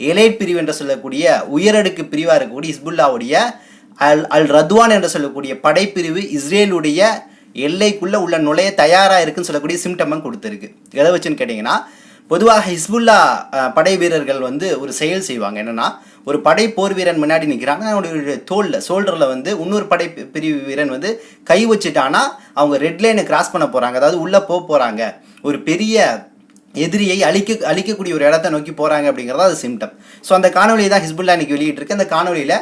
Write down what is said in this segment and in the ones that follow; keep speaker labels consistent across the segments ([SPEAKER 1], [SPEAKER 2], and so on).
[SPEAKER 1] Elite பிரிவு என்று சொல்லக்கூடிய உயரடுக்கு பிரிவாக இருக்கக்கூடிய ஹிஸ்புல்லாவுடைய அல் அல் ரத்வான் என்று சொல்லக்கூடிய படைப்பிரிவு இஸ்ரேலுடைய எல்லைக்குள்ளே உள்ள நுழைய தயாராக இருக்குன்னு சொல்லக்கூடிய சிம்டமும் கொடுத்துருக்கு. எதை வச்சுன்னு கேட்டிங்கன்னா பொதுவாக ஹிஸ்புல்லா படை வீரர்கள் வந்து ஒரு செயல் செய்வாங்க. என்னன்னா ஒரு படை போர் வீரன் முன்னாடி நிற்கிறாங்க அவனுடைய தோலில் ஷோல்டரில் வந்து இன்னொரு படை பிரிவு வீரன் வந்து கை வச்சுட்டானா அவங்க ரெட் லைனை கிராஸ் பண்ண போகிறாங்க அதாவது உள்ளே போக போகிறாங்க ஒரு பெரிய எதிரியை அழிக்க அழிக்கக்கூடிய ஒரு இடத்த நோக்கி போகிறாங்க அப்படிங்கிறது அது சிம்டம் ஸோ அந்த காணொலியை தான் ஹிஸ்புல்லா இன்னைக்கு வெளியிட்டிருக்கு. அந்த காணொலியில்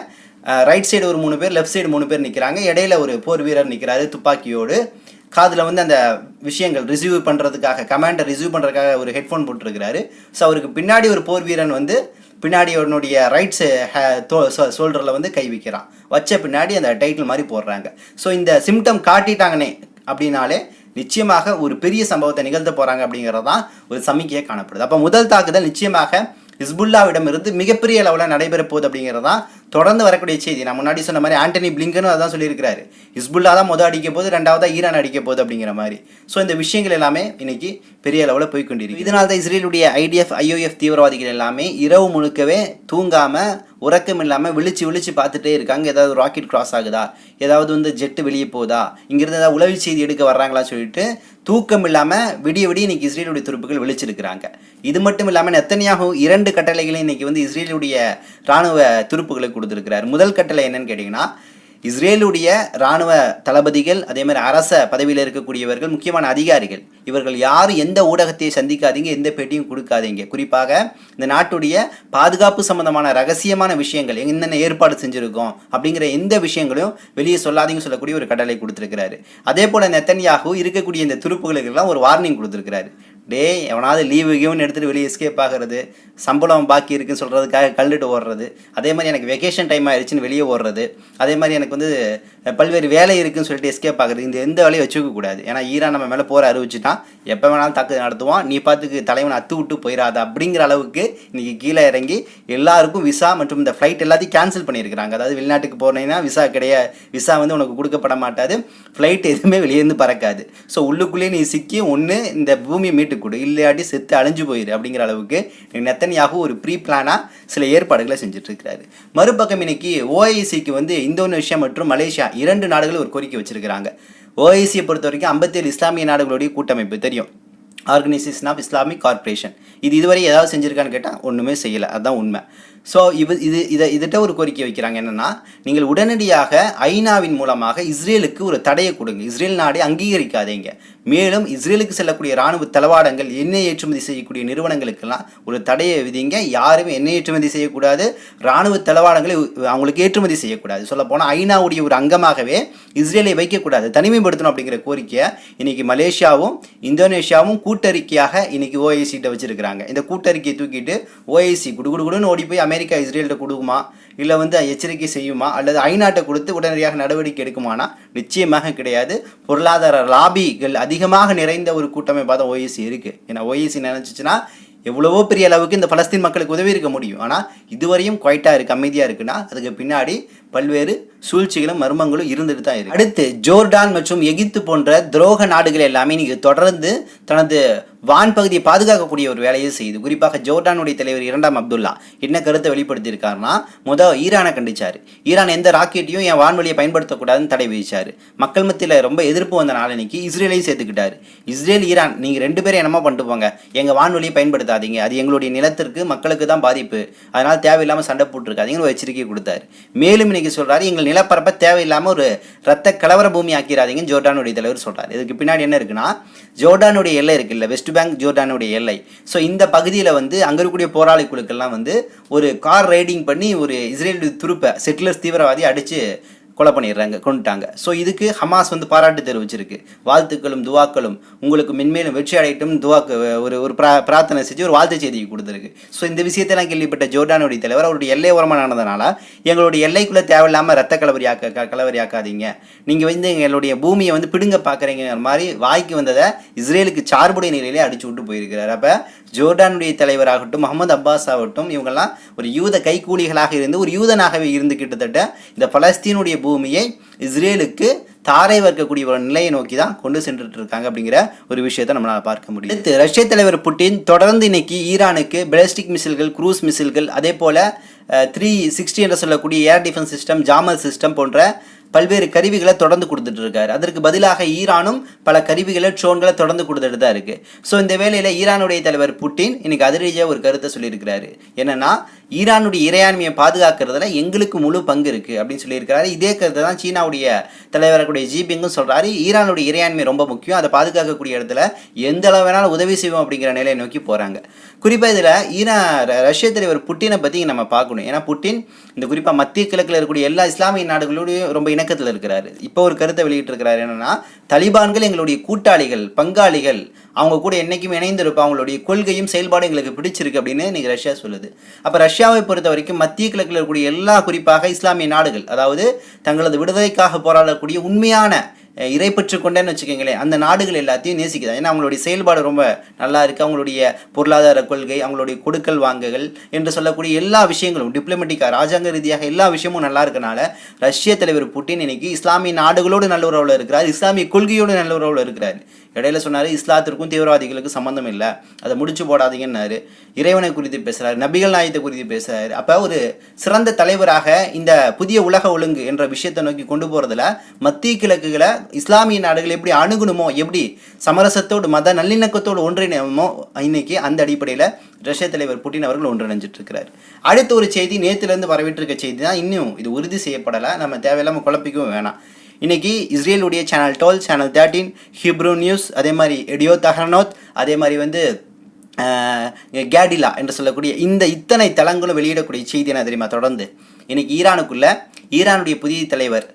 [SPEAKER 1] ரைட் சைடு ஒரு மூணு பேர் லெஃப்ட் சைடு மூணு பேர் நிற்கிறாங்க இடையில ஒரு போர் வீரர் நிற்கிறாரு துப்பாக்கியோடு. காதில் வந்து அந்த விஷயங்கள் ரிசீவ் பண்ணுறதுக்காக கமாண்டை ரிசீவ் பண்ணுறதுக்காக ஒரு ஹெட்ஃபோன் போட்டிருக்கிறாரு. ஸோ அவருக்கு பின்னாடி ஒரு போர் வீரன் வந்து பின்னாடி அவனுடைய ரைட்ஸ் ஷோல்டரில் வந்து கை வைக்கிறான். வச்ச பின்னாடி அந்த டைட்டில் மாதிரி போடுறாங்க. ஸோ இந்த சிம்டம் காட்டிட்டாங்கனே அப்படின்னாலே நிச்சயமாக ஒரு பெரிய சம்பவத்தை நிகழ்த்த போகிறாங்க அப்படிங்கிறது தான் ஒரு சமிக்கையாக காணப்படுது. அப்போ முதல் தாக்குதல் நிச்சயமாக ஹிஸ்புல்லாவிடம் இருந்து மிகப்பெரிய அளவில் நடைபெற போகுது அப்படிங்கிறது தான் தொடர்ந்து வரக்கூடிய செய்தி. நான் முன்னாடி சொன்ன மாதிரி ஆண்டனி பிளிங்கனும் அதான் சொல்லியிருக்கிறாரு. ஹிஸ்புல்லா தான் முதல் அடிக்க போது ரெண்டாவதா ஈரான் அடிக்க போகுது அப்படிங்கிற மாதிரி. ஸோ இந்த விஷயங்கள் எல்லாமே இன்னைக்கு பெரிய அளவில் போய்கொண்டிருக்கு இதனால தான் இஸ்ரேலுடைய ஐடிஎஃப் ஐஓஎஃப் தீவிரவாதிகள் எல்லாமே இரவு முழுக்கவே தூங்காமல் உறக்கம் இல்லாமல் விழிச்சு விழிச்சு பார்த்துட்டே இருக்காங்க. ஏதாவது ராக்கெட் கிராஸ் ஆகுதா? ஏதாவது வந்து ஜெட்டு வெளியே போகுதா? இங்கேருந்து ஏதாவது உளவு செய்தி எடுக்க வர்றாங்களா சொல்லிட்டு தூக்கம் இல்லாமல் விடிய விடிய இன்னைக்கு இஸ்ரேலுடைய துருப்புகள் விழிச்சிருக்கிறாங்க. இது மட்டும் இல்லாமல் நெத்தனியாகவும் இரண்டு கட்டளைகளையும் இன்னைக்கு வந்து இஸ்ரேலுடைய ராணுவ துருப்புகளை கொடுத்துருக்கிறார். முதல் கட்டளை என்னன்னு கேட்டிங்கன்னா இஸ்ரேலுடைய ராணுவ தளபதிகள் அதே மாதிரி அரச பதவியில் இருக்கக்கூடியவர்கள் முக்கியமான அதிகாரிகள் இவர்கள் யாரும் எந்த ஊடகத்தையும் சந்திக்காதீங்க எந்த பேட்டியும் கொடுக்காதீங்க. குறிப்பாக இந்த நாட்டுடைய பாதுகாப்பு சம்பந்தமான ரகசியமான விஷயங்கள் என்னென்ன ஏற்பாடு செஞ்சுருக்கோம் அப்படிங்கிற எந்த விஷயங்களையும் வெளியே சொல்லாதீங்கன்னு சொல்லக்கூடிய ஒரு கடலை கொடுத்துருக்கிறாரு. அதே போல் நெத்தன்யாகு இருக்கக்கூடிய இந்த துருப்புகளுக்கெல்லாம் ஒரு வார்னிங் கொடுத்துருக்கிறாரு. டேய் எவனாவது லீவு கீவுன்னு எடுத்துகிட்டு வெளியே எஸ்கேப் ஆகிறது சம்பளம் பாக்கி இருக்குன்னு சொல்கிறதுக்காக கல்லுட்டு ஓடுறது. அதே மாதிரி எனக்கு வெக்கேஷன் டைம் ஆயிடுச்சுன்னு வெளியே ஓடுறது. அதே மாதிரி எனக்கு வந்து பல்வேறு வேலை இருக்குன்னு சொல்லிட்டு எஸ்கேப் ஆகிறது. இந்த எந்த வேலையும் வச்சுக்கக்கூடாது ஏன்னா ஈரான் நம்ம மேலே போகிற அறிவிச்சுட்டான். எப்போ வேணாலும் தாக்கு நடத்துவான். நீ பார்த்துக்கு தலைவனை அத்து விட்டு போயிடாத அப்படிங்கிற அளவுக்கு இன்றைக்கி கீழே இறங்கி எல்லாருக்கும் விசா மற்றும் இந்த ஃப்ளைட் எல்லாத்தையும் கேன்சல் பண்ணியிருக்கிறாங்க. அதாவது வெளிநாட்டுக்கு போனீங்கன்னா விசா கிடையாது விசா வந்து உனக்கு கொடுக்கப்பட மாட்டாது. ஃப்ளைட் எதுவுமே வெளியேருந்து பறக்காது. ஸோ உள்ளுக்குள்ளேயே நீ சிக்கி ஒன்று இந்த பூமியை மீட்டு கொடு. இல்லாட்டி செத்து அழிஞ்சு போயிரு அப்படிங்கிற அளவுக்கு நெத்தனியாக ஒரு ப்ரீ பிளானாக சில ஏற்பாடுகளை செஞ்சுட்டு இருக்கிறாரு மறுபக்கம் இன்னைக்கு ஓஐசிக்கு வந்து இந்தோனேஷியா மற்றும் மலேசியா இரண்டு நாடுகள் ஒரு கோரிக்கை வச்சிருக்கிறாங்க. ஓஐசியை பொறுத்த வரைக்கும் ஐம்பத்தேழு இஸ்லாமிய நாடுகளுடைய கூட்டமைப்பு தெரியும். ஆர்கனைசேஷன் ஆஃப் இஸ்லாமிக் கார்ப்பரேஷன் இது இதுவரை ஏதாவது செஞ்சுருக்கான்னு கேட்டால் ஒன்றுமே செய்யலை. அதுதான் உண்மை. ஸோ இவ இது இதை இதிட்ட ஒரு கோரிக்கை வைக்கிறாங்க. என்னென்னா நீங்கள் உடனடியாக ஐநாவின் மூலமாக இஸ்ரேலுக்கு ஒரு தடையை கொடுங்க. இஸ்ரேல் நாடை அங்கீகரிக்காதீங்க. மேலும் இஸ்ரேலுக்கு செல்லக்கூடிய இராணுவ தளவாடங்கள் எண்ணெய் ஏற்றுமதி செய்யக்கூடிய நிறுவனங்களுக்கெல்லாம் ஒரு தடையை விதிங்க. யாருமே எண்ணெய் ஏற்றுமதி செய்யக்கூடாது. இராணுவ தளவாடங்களை அவங்களுக்கு ஏற்றுமதி செய்யக்கூடாது. சொல்லப்போனால் ஐநாவுடைய ஒரு அங்கமாகவே இஸ்ரேலை வைக்கக்கூடாது. தனிமைப்படுத்தணும் அப்படிங்கிற கோரிக்கையை இன்றைக்கி மலேசியாவும் இந்தோனேஷியாவும் கூட்டறிக்கையாக இன்றைக்கி ஓஐசிகிட்ட வச்சுருக்கிறாங்க. இந்த கூட்டறிக்கையை தூக்கிட்டு ஓஐசி குடுகுடுகுடுன்னு ஓடி போய் அமெரிக்கா இஸ்ரேல்கிட்ட கொடுக்குமா? இல்லை வந்து எச்சரிக்கை செய்யுமா? அல்லது ஐநாட்டை கொடுத்து உடனடியாக நடவடிக்கை எடுக்குமானா? நிச்சயமாக கிடையாது. பொருளாதார லாபிகள் அதிகமாக நிறைந்த ஒரு கூட்டமைப்பாக தான் ஓஎஸ்சி இருக்குது ஏன்னா ஓஎஸ்சி நினச்சிச்சுன்னா எவ்வளவோ பெரிய அளவுக்கு இந்த பலஸ்தீன் மக்களுக்கு உதவி இருக்க முடியும். ஆனால் இதுவரையும் குவைட்டாக இருக்குது அமைதியாக இருக்குன்னா அதுக்கு பின்னாடி பல்வேறு சூழ்ச்சிகளும் மர்மங்களும் இருந்துட்டு தான் இருக்கு. அடுத்து ஜோர்டான் மற்றும் எகிப்து போன்ற துரோக நாடுகள் எல்லாமே இன்னைக்கு தொடர்ந்து தனது வான் பகுதியை பாதுகாக்கக்கூடிய ஒரு வேலையை செய்யுது. குறிப்பாக ஜோர்டானுடைய தலைவர் இரண்டாம் அப்துல்லா என்ன கருத்தை வெளிப்படுத்தியிருக்காருன்னா முதல் ஈரானை கண்டிச்சாரு. ஈரான் எந்த ராக்கெட்டையும் என் வான்வழியை பயன்படுத்தக்கூடாதுன்னு தடை விதிச்சாரு. மக்கள் மத்தியில் ரொம்ப எதிர்ப்பு வந்த நாளன்னைக்கு இஸ்ரேலையும் சேர்த்துக்கிட்டாரு. இஸ்ரேல் ஈரான் நீங்கள் ரெண்டு பேரும் என்னமா பண்ணிட்டு போங்க. எங்கள் வான்வழியை பயன்படுத்தாதீங்க. அது எங்களுடைய நிலத்திற்கு மக்களுக்கு தான் பாதிப்பு. அதனால் தேவையில்லாமல் சண்டை போட்டுருக்காதீங்கன்னு ஒரு எச்சரிக்கை கொடுத்தாரு. மேலும் இன்னைக்கு சொல்றாரு எங்கள் நிலப்பரப்பை தேவையில்லாமல் ஒரு ரத்த கலவர பூமி ஆக்கிறாதீங்கன்னு ஜோர்டானுடைய தலைவர் சொல்கிறார் இதுக்கு பின்னாடி என்ன இருக்குன்னா ஜோர்டானுடைய எல்லை இருக்குல்ல வெஸ்ட் பேங்க் ஜோர்டானுடைய எல்லை. ஸோ இந்த பகுதியில் வந்து அங்கே இருக்கக்கூடிய போராளி குழுக்கள்லாம் வந்து ஒரு கார் ரைடிங் பண்ணி ஒரு இஸ்ரேல் துருப்பை செட்டிலர்ஸ் தீவிரவாதி அடித்து கொலை பண்ணிடுறாங்க கொண்டுட்டாங்க ஸோ இதுக்கு ஹமாஸ் வந்து பாராட்டு தெரிவிச்சிருக்கு. வாழ்த்துக்களும் துவாக்களும் உங்களுக்கு மென்மேலும் வெற்றி அடையட்டும் துவாக்கு ஒரு ஒரு பிரா பிரார்த்தனை செஞ்சு ஒரு வாழ்த்து செய்தி கொடுத்துருக்கு. ஸோ இந்த விஷயத்தெல்லாம் கேள்விப்பட்ட ஜோர்டானுடைய தலைவர் அவருடைய எல்லை ஓரமாக நடந்ததுனால எங்களுடைய எல்லைக்குள்ளே தேவையில்லாமல் ரத்த கலவரி ஆக்க கலவரி ஆக்காதீங்க. நீங்கள் வந்து எங்களுடைய பூமியை வந்து பிடுங்க பார்க்குறீங்கிற மாதிரி வாய்க்கு வந்ததை இஸ்ரேலுக்கு சார்புடைய நிலையிலே அடிச்சு விட்டு போயிருக்கிறார். அப்போ ஜோர்டானுடைய தலைவராகட்டும் முகமது அப்பாஸ் ஆகட்டும் இவங்கெல்லாம் ஒரு யூத கைக்கூலிகளாக இருந்து ஒரு யூதனாகவே இருந்து கிட்டத்தட்ட இந்த பலஸ்தீனுடைய பூமியை இஸ்ரேலுக்கு தாரை வர்க்கக்கூடிய ஒரு நிலையை நோக்கி தான் கொண்டு சென்றுட்டு இருக்காங்க அப்படிங்கிற ஒரு விஷயத்தை நம்மளால் பார்க்க முடியும். அடுத்து ரஷ்ய தலைவர் புட்டின் தொடர்ந்து இன்னைக்கு ஈரானுக்கு பெலஸ்டிக் மிசில்கள் குரூஸ் மிசில்கள் அதே போல் த்ரீ சிக்ஸ்டி என்று சொல்லக்கூடிய ஏர் டிஃபென்ஸ் சிஸ்டம் ஜாமல் சிஸ்டம் போன்ற பல்வேறு கருவிகளை தொடர்ந்து கொடுத்துட்டு இருக்காரு அதற்கு பதிலாக ஈரானும் பல கருவிகளை ட்ரோன்களை தொடர்ந்து கொடுத்துட்டு தான் இருக்கு. ஸோ இந்த வேளையில் ஈரானுடைய தலைவர் புட்டின் இன்னைக்கு அதிரடியாக ஒரு கருத்தை சொல்லியிருக்கிறாரு. என்னன்னா ஈரானுடைய இறையாண்மையை பாதுகாக்கிறதுல எங்களுக்கு முழு பங்கு இருக்கு அப்படின்னு சொல்லியிருக்கிறாரு. இதே கருத்தை தான் சீனாவுடைய தலைவரக்கூடிய ஜிபிங்கும் சொல்றாரு. ஈரானுடைய இறையாண்மை ரொம்ப முக்கியம். அதை பாதுகாக்கக்கூடிய இடத்துல எந்த அளவு வேணாலும் உதவி செய்வோம் அப்படிங்கிற நிலையை நோக்கி போறாங்க. குறிப்பாக இதில் ஈரா ர- ரஷ்ய தலைவர் புட்டினை பற்றி நம்ம பார்க்கணும். ஏன்னா புட்டின் இந்த குறிப்பாக மத்திய கிழக்கில் இருக்கக்கூடிய எல்லா இஸ்லாமிய நாடுகளோடையும் ரொம்ப இணக்கத்தில் இருக்கிறாரு. இப்போ ஒரு கருத்தை வெளியிட்டிருக்கிறாரு என்னென்னா தலிபான்கள் எங்களுடைய கூட்டாளிகள் பங்காளிகள் அவங்க கூட என்றைக்கும் இணைந்திருப்போம் அவங்களுடைய கொள்கையும் செயல்பாடும் எங்களுக்கு பிடிச்சிருக்கு அப்படின்னு இன்றைக்கி ரஷ்யா சொல்லுது. அப்போ ரஷ்யாவை பொறுத்த வரைக்கும் மத்திய கிழக்கில் இருக்கக்கூடிய எல்லா குறிப்பாக இஸ்லாமிய நாடுகள் அதாவது தங்களது விடுதலைக்காக போராடக்கூடிய உண்மையான அஹ் இறை கொண்டேன்னு வச்சுக்கோங்களேன் அந்த நாடுகள் எல்லாத்தையும் நேசிக்குது. ஏன்னா அவங்களுடைய செயல்பாடு ரொம்ப நல்லா இருக்குது அவங்களுடைய பொருளாதார கொள்கை அவங்களுடைய கொடுக்கல் வாங்குகள் என்று சொல்லக்கூடிய எல்லா விஷயங்களும் டிப்ளமெட்டிக்காக ராஜாங்க ரீதியாக எல்லா விஷயமும் நல்லா இருக்கனால ரஷ்ய தலைவர் புட்டின் இன்னைக்கு இஸ்லாமிய நாடுகளோடு நல்ல உறவில் இருக்கிறார் இஸ்லாமிய கொள்கையோடு நல்ல உறவில் இருக்கிறார். இடையில சொன்னார் இஸ்லாத்திற்கும் தீவிரவாதிகளுக்கு சம்மந்தம் இல்லை. அதை முடிச்சு போடாதீங்கன்னாரு. இறைவனை குறித்து பேசுகிறார் நபிகள் நாயத்தை குறித்து பேசுறாரு. அப்போ ஒரு சிறந்த தலைவராக இந்த புதிய உலக ஒழுங்கு என்ற விஷயத்தை நோக்கி கொண்டு போகிறதுல மத்திய கிழக்குகளை இஸ்லாமிய நாடுகள் எப்படி அணுகணுமோ எப்படி சமரசத்தோடு மத நல்லிணக்கத்தோடு ஒன்றிணைமோ இன்னைக்கு அந்த அடிப்படையில் ரஷ்ய தலைவர் புட்டின் அவர்கள் ஒன்றிணைஞ்சிட்டு இருக்கிறார் அடுத்த ஒரு செய்தி நேற்றுலேருந்து வரவிட்டிருக்க செய்தி தான் இன்னும் இது உறுதி செய்யப்படலை. நம்ம தேவையில்லாமல் குழப்பிக்கவும் வேணாம். இன்னைக்கு இஸ்ரேலுடைய channel twelve channel thirteen Hebrew news அதே மாதிரி எடியோ தஹரனோத் அதே மாதிரி வந்து கேடிலா என்று சொல்லக்கூடிய இந்த இத்தனை தளங்களும் வெளியிடக்கூடிய செய்தி என்ன தெரியுமா? தொடர்ந்து. இன்னைக்கு ஈரானுக்குள்ளே ஈரானுடைய புதிய தலைவர்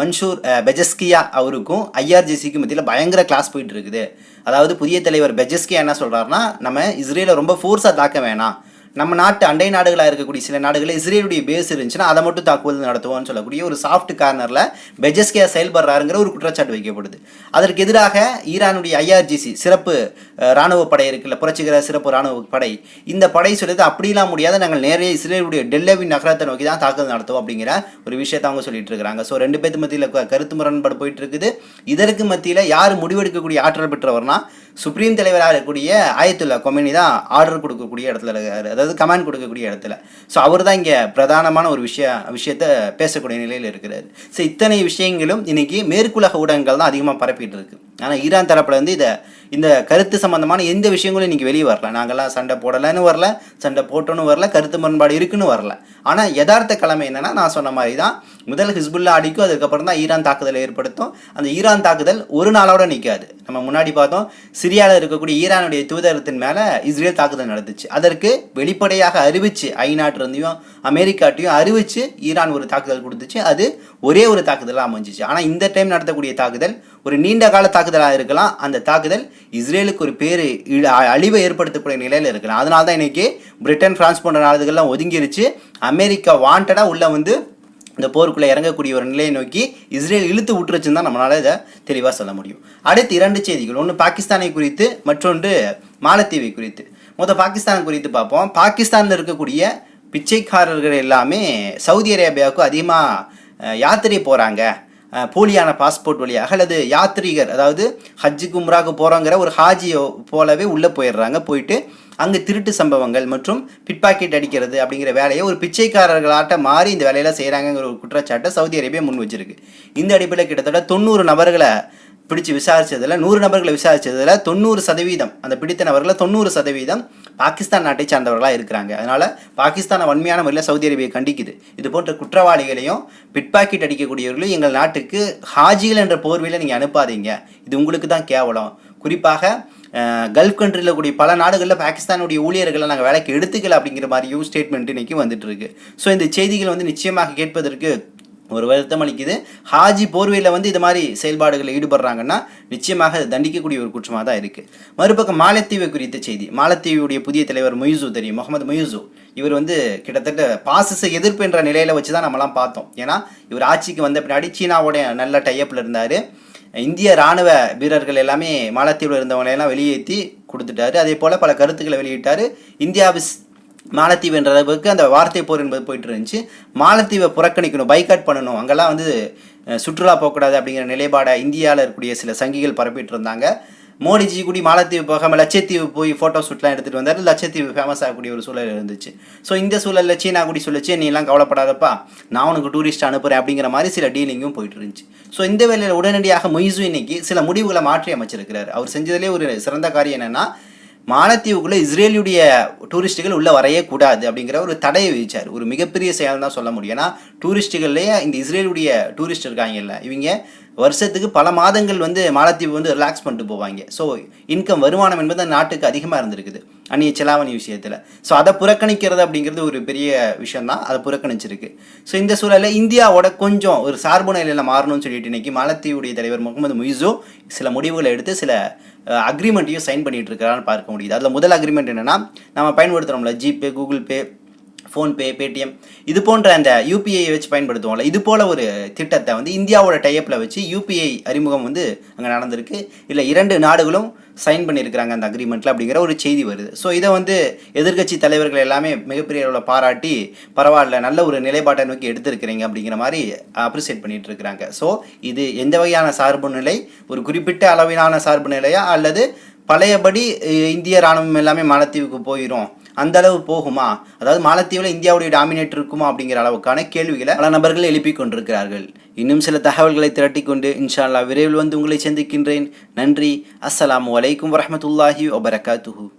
[SPEAKER 1] மன்சூர் பெஜஸ்கியா அவருக்கும் ஐஆர்ஜிசிக்கும் மத்தியில் பயங்கர கிளாஸ் போயிட்டு இருக்குது. அதாவது புதிய தலைவர் பெஜஸ்கியா என்ன சொல்கிறாருன்னா நம்ம இஸ்ரேலை ரொம்ப ஃபோர்ஸாக தாக்க வேணாம். நம்ம நாட்டு அண்டை நாடுகளாக இருக்கக்கூடிய சில நாடுகளில் இஸ்ரேலுடைய பேஸ் இருந்துச்சுன்னா அதை மட்டும் தாக்குதல் நடத்துவோம்னு சொல்லக்கூடிய ஒரு சாஃப்ட் கார்னரில் பெஜஸ்கியா செயல்படுறாருங்கிற ஒரு குற்றச்சாட்டு வைக்கப்படுது. அதற்கு எதிராக ஈரானுடைய ஐஆர்ஜிசி சிறப்பு இராணுவ படை இருக்குல்ல புரட்சிகர சிறப்பு ராணுவ படை. இந்த படை சொல்லிட்டு அப்படிலாம் முடியாது. நாங்கள் நேரே இஸ்ரேலுடைய டெல்லவின் நகரத்தை நோக்கி தான் தாக்குதல் நடத்துவோம் அப்படிங்கிற ஒரு விஷயத்தை அவங்க சொல்லிட்டு இருக்கிறாங்க. ஸோ ரெண்டு பேர்த்து மத்தியில் கருத்து முரண்பாடு போயிட்டு இருக்குது. இதற்கு மத்தியில் யார் முடிவெடுக்கக்கூடிய ஆற்றல் பெற்றவர்னா சுப்ரீம் தலைவராக இருக்கக்கூடிய ஆயத்துல்லா கொமினி தான் ஆர்டர் கொடுக்கக்கூடிய இடத்துல இருக்கார். அதாவது கமாண்ட் கொடுக்கக்கூடிய இடத்துல. ஸோ அவர் தான் இங்கே பிரதானமான ஒரு விஷய விஷயத்த பேசக்கூடிய நிலையில் இருக்கிறார். ஸோ இத்தனை விஷயங்களும் இன்றைக்கி மேற்குலக ஊடகங்கள் தான் அதிகமாக பரப்பிட்டு இருக்குது ஆனால் ஈரான் தரப்புல வந்து இதை இந்த கருத்து சம்மந்தமான எந்த விஷயங்களும் இன்றைக்கி வெளியே வரல. நாங்கள்லாம் சண்டை போடலைன்னு வரல சண்டை போட்டோன்னு வரல கருத்து முரண்பாடு இருக்குன்னு வரல. ஆனால் யதார்த்த கிழமை என்னென்னா நான் சொன்ன மாதிரி தான் முதல் ஹிஸ்புல்லா அடிக்கும் அதுக்கப்புறம் தான் ஈரான் தாக்குதலை ஏற்படுத்தும். அந்த ஈரான் தாக்குதல் ஒரு நாளோட நிற்காது நம்ம முன்னாடி பார்த்தோம் சிரியாவில் இருக்கக்கூடிய ஈரானுடைய தூதரத்தின் மேலே இஸ்ரேல் தாக்குதல் நடந்துச்சு. அதற்கு வெளிப்படையாக அறிவிச்சு ஐநாட்டிலிருந்தையும் அமெரிக்காட்டையும் அறிவிச்சு ஈரான் ஒரு தாக்குதல் கொடுத்துச்சு. அது ஒரே ஒரு தாக்குதலாக அமைஞ்சிச்சு. ஆனால் இந்த டைம் நடத்தக்கூடிய தாக்குதல் ஒரு நீண்ட கால தாக்குதல் தாக்குதலாக இருக்கலாம். அந்த தாக்குதல் இஸ்ரேலுக்கு ஒரு பேர் அழிவை ஏற்படுத்தக்கூடிய நிலையில் இருக்கலாம். அதனால தான் இன்றைக்கி பிரிட்டன் ஃப்ரான்ஸ் போன்ற நாடுகள்லாம் ஒதுங்கிருச்சு. அமெரிக்கா வாண்டடாக உள்ளே வந்து இந்த போருக்குள்ளே இறங்கக்கூடிய ஒரு நிலையை நோக்கி இஸ்ரேல் இழுத்து விட்டுருச்சுன்னு தான் நம்மளால இதை தெளிவாக சொல்ல முடியும். அடுத்து இரண்டு செய்திகள். ஒன்று பாகிஸ்தானை குறித்து மற்றொன்று மாலத்தீவை குறித்து. மொத்த பாகிஸ்தான் குறித்து பார்ப்போம். பாகிஸ்தானில் இருக்கக்கூடிய பிச்சைக்காரர்கள் எல்லாமே சவுதி அரேபியாவுக்கு அதிகமாக யாத்திரை போகிறாங்க போலியான பாஸ்போர்ட் வழியாக அல்லது யாத்ரீகர் அதாவது ஹஜ்ஜுக்கு உம்ராக்கு போகிறோங்கிற ஒரு ஹாஜியோ போலவே உள்ளே போயிடுறாங்க. போயிட்டு அங்கே திருட்டு சம்பவங்கள் மற்றும் பிட்பாக்கெட் அடிக்கிறது அப்படிங்கிற வேலையை ஒரு பிச்சைக்காரர்களாட்ட மாறி இந்த வேலையெல்லாம் செய்கிறாங்கங்கிற ஒரு குற்றச்சாட்டை சவுதி அரேபியா முன் வச்சிருக்கு. இந்த அடிப்படையில் கிட்டத்தட்ட தொண்ணூறு நபர்களை பிடிச்சு விசாரித்ததில் நூறு நபர்களை விசாரித்ததில் தொண்ணூறு சதவீதம் அந்த பிடித்த நபர்களில் தொண்ணூறு சதவீதம் பாகிஸ்தான் நாட்டை சார்ந்தவர்களாக இருக்கிறாங்க. அதனால் பாகிஸ்தானை வன்மையான முறையில் சவுதி அரேபியா கண்டிக்குது. இது போன்ற குற்றவாளிகளையும் பிட்பாக்கெட் அடிக்கக்கூடியவர்களையும் எங்கள் நாட்டுக்கு ஹாஜிகள் என்ற போர்வையில் நீங்கள் அனுப்பாதீங்க. இது உங்களுக்கு தான் கேவலம். குறிப்பாக கல்ஃப் கண்ட்ரியில் கூடிய பல நாடுகளில் பாகிஸ்தானுடைய ஊழியர்களை நாங்கள் வேலைக்கு எடுத்துக்கல அப்படிங்கிற மாதிரியும் ஸ்டேட்மெண்ட் இன்னைக்கு வந்துட்டு இருக்கு. ஸோ இந்த செய்திகள் வந்து நிச்சயமாக கேட்பதற்கு ஒரு வருத்தம் அளிக்குது. ஹாஜி போர்வையில் வந்து இது மாதிரி செயல்பாடுகளில் ஈடுபடுறாங்கன்னா நிச்சயமாக அது தண்டிக்கக்கூடிய ஒரு குற்றமாக தான் இருக்குது மறுபக்கம் மாலத்தீவை குறித்த செய்தி. மாலத்தீவுடைய புதிய தலைவர் மொய்சு தெரியும். முகமது மொய்சு. இவர் வந்து கிட்டத்தட்ட பாசிச எதிர்ப்பு என்ற நிலையில் வச்சு தான் நம்மலாம் பார்த்தோம். ஏன்னா இவர் ஆட்சிக்கு வந்த பின்னாடி சீனாவோட நல்ல டைப்பில் இருந்தார். இந்திய ராணுவ வீரர்கள் எல்லாமே மாலத்தீவில் இருந்தவங்களையெல்லாம் வெளியேற்றி கொடுத்துட்டாரு. அதே போல் பல கருத்துக்களை வெளியிட்டார். இந்தியாவிஸ் மாலத்தீவு என்ற அளவுக்கு அந்த வார்த்தை போர் என்பது போயிட்டு இருந்துச்சு. மாலத்தீவை புறக்கணிக்கணும் பைக்காட் பண்ணணும். அங்கெல்லாம் வந்து சுற்றுலா போகக்கூடாது அப்படிங்கிற நிலைப்பாடை இந்தியாவில் இருக்கக்கூடிய சில சங்கிகள் பரப்பிட்டு இருந்தாங்க. மோடிஜி கூடி மாலத்தீவு போகாமல் லட்சத்தீவு போய் ஃபோட்டோ ஷூட்லாம் எடுத்துகிட்டு வந்தார். லட்சத்தீவு ஃபேமஸ் ஆகக்கூடிய ஒரு சூழல் இருந்துச்சு. ஸோ இந்த சூழலில் சீனா கூடி சொல்லிச்சு நீ எல்லாம் கவலைப்படாதப்பா நான் உனக்கு டூரிஸ்ட் அனுப்புகிறேன் அப்படிங்கிற மாதிரி சில டீலிங்கும் போயிட்டு இருந்துச்சு. ஸோ இந்த வேலையில் உடனடியாக மொய்சு இன்னைக்கு சில முடிவுகளை மாற்றி அமைச்சிருக்கிறார். அவர் செஞ்சதிலே ஒரு சிறந்த காரியம் என்னென்னா மாலத்தீவுக்குள்ளே இஸ்ரேலுடைய டூரிஸ்ட்டுகள் உள்ளே வரையே கூடாது அப்படிங்கிற ஒரு தடையை விதிச்சார். ஒரு மிகப்பெரிய செயல் தான் சொல்ல முடியும். ஏன்னா டூரிஸ்ட்டுகள்லேயே இந்த இஸ்ரேலுடைய டூரிஸ்ட் இருக்காங்கல்ல இவங்க வருஷத்துக்கு பல மாதங்கள் வந்து மாலத்தீவு வந்து ரிலாக்ஸ் பண்ணிட்டு போவாங்க. ஸோ இன்கம் வருமானம் என்பது அந்த நாட்டுக்கு அதிகமாக இருந்திருக்குது. அந்நிய செலாவணி விஷயத்தில். ஸோ அதை புறக்கணிக்கிறது அப்படிங்கிறது ஒரு பெரிய விஷயம் தான் அதை புறக்கணிச்சிருக்கு. ஸோ இந்த சூழலில் இந்தியாவோட கொஞ்சம் ஒரு சார்பு நிலையில் மாறணும்னு சொல்லிட்டு இன்னைக்கு மாலத்தீவுடைய தலைவர் முகமது முயிசோ சில முடிவுகளை எடுத்து சில அக்ரிமெண்ட்டையும் சைன் பண்ணிகிட்டு இருக்கிறான்னு பார்க்க முடியுது. அதில் முதல் அக்ரிமெண்ட் என்னன்னா நம்ம பயன்படுத்துகிறோம்ல GPay Google Pay PhonePe Paytm இது போன்ற அந்த யூபிஐ வச்சு பயன்படுத்துவோம்ல இது போல் ஒரு திட்டத்தை வந்து இந்தியாவோட டைப்பில் வச்சு யூபிஐ அறிமுகம் வந்து அங்கே நடந்திருக்கு. இல்லை இரண்டு நாடுகளும் சைன் பண்ணியிருக்கிறாங்க அந்த அக்ரிமெண்ட்டில் அப்படிங்கிற ஒரு செய்தி வருது. ஸோ இதை வந்து எதிர்க்கட்சி தலைவர்கள் எல்லாமே மிகப்பெரிய அளவில் பாராட்டி பரவாயில்ல நல்ல ஒரு நிலைப்பாட்டை நோக்கி எடுத்திருக்கிறீங்க அப்படிங்கிற மாதிரி அப்ரிசியேட் பண்ணிட்டு இருக்கிறாங்க ஸோ இது எந்த வகையான சார்பு நிலை? ஒரு குறிப்பிட்ட அளவிலான சார்பு நிலையா? அல்லது பழையபடி இந்திய ராணுவம் எல்லாமே மாலத்தீவுக்கு போயிடும் அந்த அளவு போகுமா? அதாவது மாலத்தீவில் இந்தியாவுடைய டாமினேட் இருக்குமா அப்படிங்கிற அளவுக்கான கேள்விகளை பல நபர்கள் எழுப்பிக் கொண்டிருக்கிறார்கள். இன்னும் சில தகவல்களை திரட்டிக்கொண்டு கொண்டு இன்ஷா அல்லாஹ் விரைவில் வந்து உங்களை சந்திக்கின்றேன். நன்றி. அஸ்ஸலாமு அலைக்கும் வரமத்துல்லாஹி வபரகாத்துஹு.